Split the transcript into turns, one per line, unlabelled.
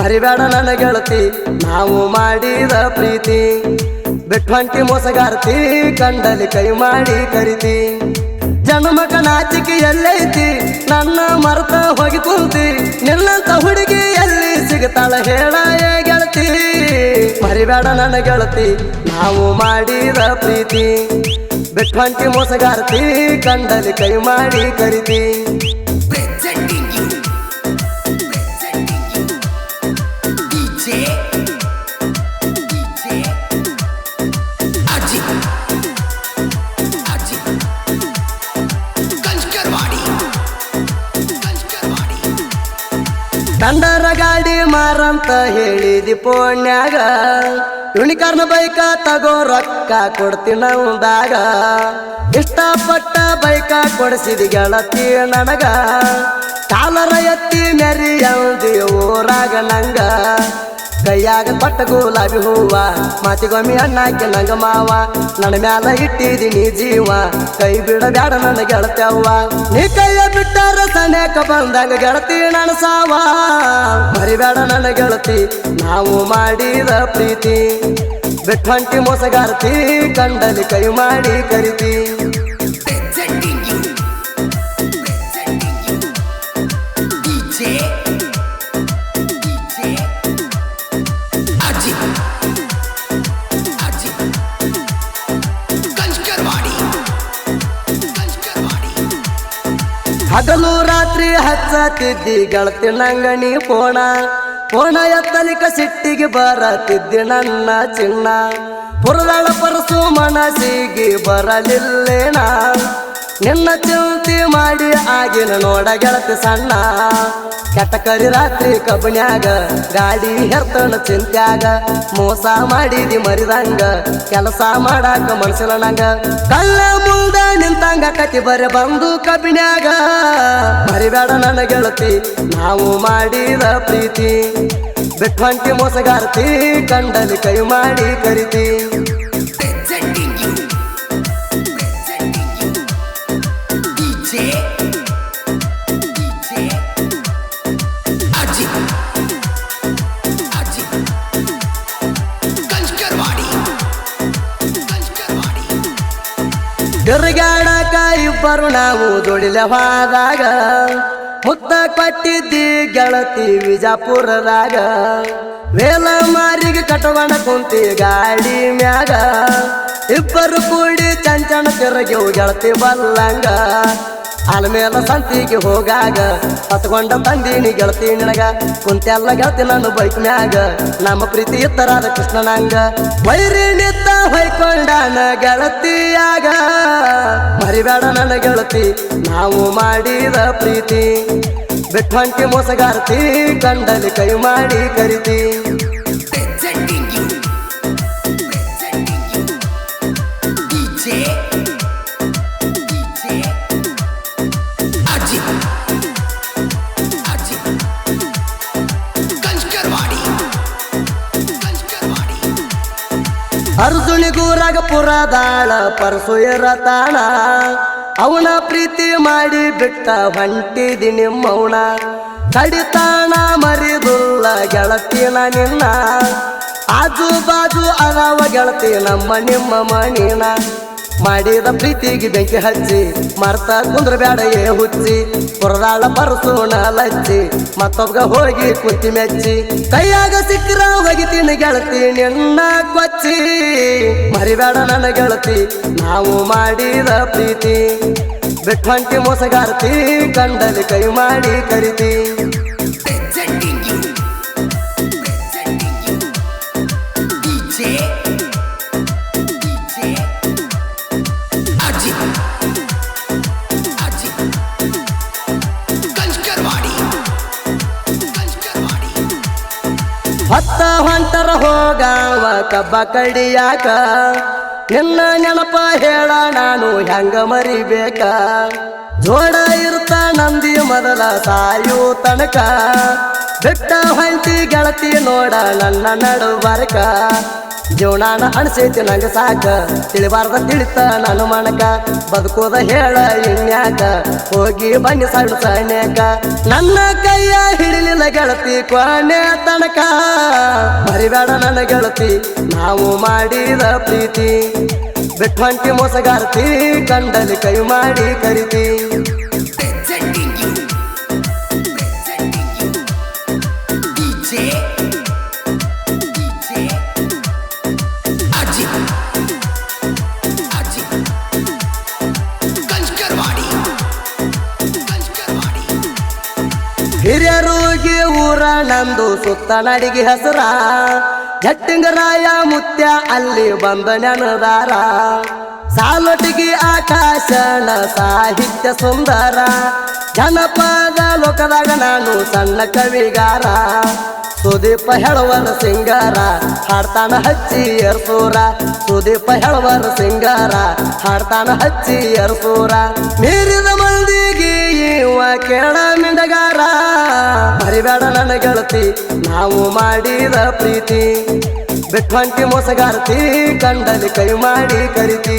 ಮರಿಬೇಡ ನನ್ನ ಗೆಳತಿ, ನಾವು ಮಾಡಿದ ಪ್ರೀತಿ. ಬಿಟ್ವಂಟಿ ಮೋಸಗಾರತಿ, ಕಂಡಲಿ ಕೈ ಮಾಡಿ ಕರಿತಿ. ಜನ್ಮಕ ನಾಚಿಕೆ ಎಲ್ಲೈತಿ ನನ್ನ ಮರ್ತ ಹೋಗಿ ಕುಂತಿ. ನಿನ್ನಂತ ಹುಡುಗಿ ಎಲ್ಲಿ ಸಿಗ್ತಾಳ ಹೇಳ ಗೆಳತಿ. ಮರಿಬೇಡ ನನ್ನ ಗೆಳತಿ, ನಾವು ಮಾಡಿದ ಪ್ರೀತಿ. ಬಿಟ್ವಂಟಿ ಮೋಸಗಾರತಿ, ಕಂಡಲಿ ಕೈ ಮಾಡಿ ಕರಿತಿ. ತಂಡರ ಗಾಡಿ ಮಾರಂತ ಹೇಳಿದಿ ಪೋಣ್ಯಾಗ. ಯುನಿಕಾರ್ನ ಬೈಕ ತಗೋ ರೊಕ್ಕ ಕೊಡ್ತೀನಿ ಉಂದಾಗ ಇಷ್ಟಪಟ್ಟ ಬೈಕ ಕೊಡಿಸಿದ ಗೆಳತಿ ನನಗ. ಕಾಲರ ಎತ್ತಿ ಮೆರಿ ಊರಾಗ ನಂಗ. ಕೈಯಾಗ ಪಟ್ಟ ಗುಲಾಬಿ ಹೂವ, ಮಾತಿಗೊಮ್ಮೆ ಅಣ್ಣಾಕಿ ನಂಗ ಮಾವ ನನ್ನ ಮ್ಯಾಲ ಇಟ್ಟಿದೀನಿ ಜೀವ, ಕೈ ಬಿಡ ಬ್ಯಾಡ ನನ್ನ ಗೆಳತ್ಯವ್ವ. ನೀ ಕೈಯ ಬಿಟ್ಟಾರ ಸನೇಕ ಬಂದಂಗ ಗೆಳತಿ ನನ್ನ ಸಾವ. ಮರಿಬೇಡ ನನ್ನ ಗೆಳತಿ, ನಾವು ಮಾಡಿದ ಪ್ರೀತಿ. ಬೆಟ್ಟಂಟಿ ಮೋಸಗಾರತಿ, ಕಂಡಲಿ ಕೈ ಮಾಡಿ ಕರಿತಿ. ಹಗಲು ರಾತ್ರಿ ಹಚ್ಚತಿದ್ದಿ ಗೆಳತಿ ನಂಗಣಿ ಪೋಣ. ಪೋಣ ಎತ್ತಲಿಕ ಸಿಟ್ಟಿಗೆ ಬರತಿದ್ದಿ ನನ್ನ ಚಿನ್ನ. ಪುರದಳ ಪರಸು ಮನಸ್ಸಿಗೆ ಬರಲಿಲ್ಲೇನ. ನಿನ್ನ ಚಿಂತಿ ಮಾಡಿ ಆಗಿನ ನೋಡ ಗೆಳತಿ ಸಣ್ಣ. ಕೆಟಕರಿ ರಾತ್ರಿ ಕಬ್ಬಿಣ್ಯಾಗ ಗಾಡಿ ಹೆರ್ತನ ಚಿಂತ್ಯಾಗ. ಮೋಸ ಮಾಡಿದಿ ಮರಿದಂಗ, ಕೆಲಸ ಮಾಡಾಕ ಮನಸ್ಸಿನ ನಂಗ. ಕಳ್ಳ ಮುಂದ ಕತಿ ಬರ ಬಂದು ಕಬ್ಬಿನ್ಯಾಗ ಮರಿಬೇಡ ನನ್ನ ಗೆಳತಿ, ನಾವು ಮಾಡಿದ ಪ್ರೀತಿ. ಬಿಟ್ವಂಟಿ ಮೋಸಗಾರತಿ ಕಂಡಲಿ ಕೈ ಮಾಡಿ ಕರಿತಿ. ಗರ್ಗಾಡಕ ಇಬ್ಬರು ನಾವು ದುಡಿಲವಾದಾಗ, ಮುತ್ತ ಕೊಟ್ಟಿದ್ದಿ ಗೆಳತಿ ವಿಜಾಪುರದಾಗ. ವೇಲ ಮಾರಿಗೆ ಕಟವಣ ಕುಂತಿ ಗಾಡಿ ಮ್ಯಾಗ, ಇಬ್ಬರು ಕೂಡಿ ಚಂಚಣ ತಿರುಗಿವು ಗೆಳತಿ ಬಲ್ಲಂಗ. ಆಲ್ಮೇಲ ಸಂತಿಗೆ ಹೋಗಾಗ, ಹತ್ಕೊಂಡ ತಂದೀನಿ ಗೆಳತಿ ನಿನಗ. ಕುಂತೆಲ್ಲ ಗೆಳತಿ ನನ್ನ ಬೈಕ್ ಮ್ಯಾಗ. ನಮ್ಮ ಪ್ರೀತಿ ಇತ್ತರಾದ ಕೃಷ್ಣನಂಗ. ಬೈರಿ ನಿತ್ತ ಹೊಯ್ಕೊಂಡಾನ ಗೆಳತಿಯಾಗ. ಮರಿಬೇಡ ನನ್ನ ಗೆಳತಿ, ನಾವು ಮಾಡಿದ ಪ್ರೀತಿ. ಬೆಟ್ಟಂಟಿ ಮೋಸಗಾರತಿ, ಕಂಡಲಿ ಕೈ ಮಾಡಿ ಕರಿತಿ. ಅರ್ಜುನಿಗೂರಾಗ ದಾಳ ಪರಸುಯರ ತಾಣ ಅವನ ಪ್ರೀತಿ ಮಾಡಿ ಬಿಟ್ಟ ಹೊಂಟಿದಿ ನಿಮ್ಮವಣ ಕಡಿತಾಣ ಮರಿದುಲ್ಲ ಗೆಳತಿನ ನಿನ್ನ. ಆಜು ಬಾಜು ಅದಾವ ಗೆಳತಿ ನಮ್ಮ ನಿಮ್ಮ ಮಣಿನ. ಮಾಡಿದ ಪ್ರೀತಿಗೆ ಬೆಂಕಿ ಹಚ್ಚಿ, ಮರ್ತ ಕುಂದ್ರ ಬ್ಯಾಡಯೇ ಹುಚ್ಚಿ ಪುರದಾಳ ಬರಸೋಣ ಲಚ್ಚಿ ಮತ್ತೊಬ್ಬ ಹೋಗಿ ಕುತ್ತಿ ಮೆಚ್ಚಿ. ಕೈಯಾಗ ಸಿಕ್ಕರ ಒಗಿತೀನಿ ಗೆಳತಿ ನಿನ್ನ ಕೊಚ್ಚಿ. ಮರಿಬೇಡ ನನ್ನ ಗೆಳತಿ, ನಾವು ಮಾಡಿದ ಪ್ರೀತಿ. ಬಿಟ್ವಂಟಿ ಮೋಸಗಾರತಿ, ಕಂಡಲಿ ಕೈ ಮಾಡಿ ಕರಿತಿ. ಹತ್ತ ಹೊಂಟರ ಹೋಗಾವ ಕಬ್ಬ ಕಡಿಯಾಕ. ನಿನ್ನ ನೆನಪ ಹೇಳ ನಾನು ಹೆಂಗ ಮರಿಬೇಕ. ಜೋಡ ಇರ್ತ ನಂದಿ ಮೊದಲ ತಾಯು ತನಕ. ಬಿಟ್ಟ ಹೊಂಟಿ ಗೆಳತಿ ನೋಡ ನನ್ನ ನಡುಬರ್ಕ ಜೀವನಾನ ಅಣಸೈತಿ ನಂಗೆ ಸಾಕ. ತಿಳಿಬಾರ್ದ ತಿಳಿತ ನಾನು ಮಣಕ. ಬದುಕೋದ ಹೇಳ ಇನ್ಯಾಕ. ಹೋಗಿ ಬನ್ನಿ ಸಣ್ಣ ಸಣ್ಯಾಕ ನನ್ನ ಕೈಯ ಹಿಡಿಲಿಲ್ಲ ಗೆಳತಿ ಕೊನೆ ತನಕ. ಮರಿಬೇಡ ನನ್ನ ಗೆಳತಿ, ನಾವು ಮಾಡಿದ ಪ್ರೀತಿ. ಬಿಟ್ಟು ಮೋಸಗಾರತಿ ಕಂಡಲ್ಲಿ ಕೈ ಮಾಡಿ ಕರಿತಿ. ಹಿರಿಯರುಗಿ ಊರ ನಂದು ಸುತ್ತ ನಡಿಗೆ ಹೆಸರ. ಜಟ್ಟಿಂಗರಾಯ ಮುತ್ಯ ಅಲ್ಲಿ ಬಂದ ನೆನದಾರ ಸಾಲೊಟ್ಟಿಗೆ ಆಕಾಶನ ಸಾಹಿತ್ಯ ಸುಂದರ. ಜನಪದ ಲೋಕದಾಗ ನಾನು ಸಣ್ಣ ಕವಿಗಾರ. ಸುದೀಪ ಹೇಳುವರ ಸಿಂಗಾರ, ಹಾಡ್ತಾನ ಹಚ್ಚಿ ಎರ್ಸೂರ ಸುದೀಪ ಹೇಳುವರ ಸಿಂಗಾರ, ಹಾಡ್ತಾನ ಹಚ್ಚಿ ಎರ್ಸೂರ ಮೀರಿದ ಮಂದಿಗೆ ಇವ ಕೇಳ ಮಿಂಡಗಾರ ಮರಿಬೇಡ ನನ್ನ ಗೆಳತಿ, ನಾವು ಮಾಡಿದ ಪ್ರೀತಿ ಬೆಟ್ಟಂಟಿ ಮೋಸಗಾರತಿ ಕಂಡಲ್ಲಿ ಕೈ ಮಾಡಿ ಕರಿತಿ.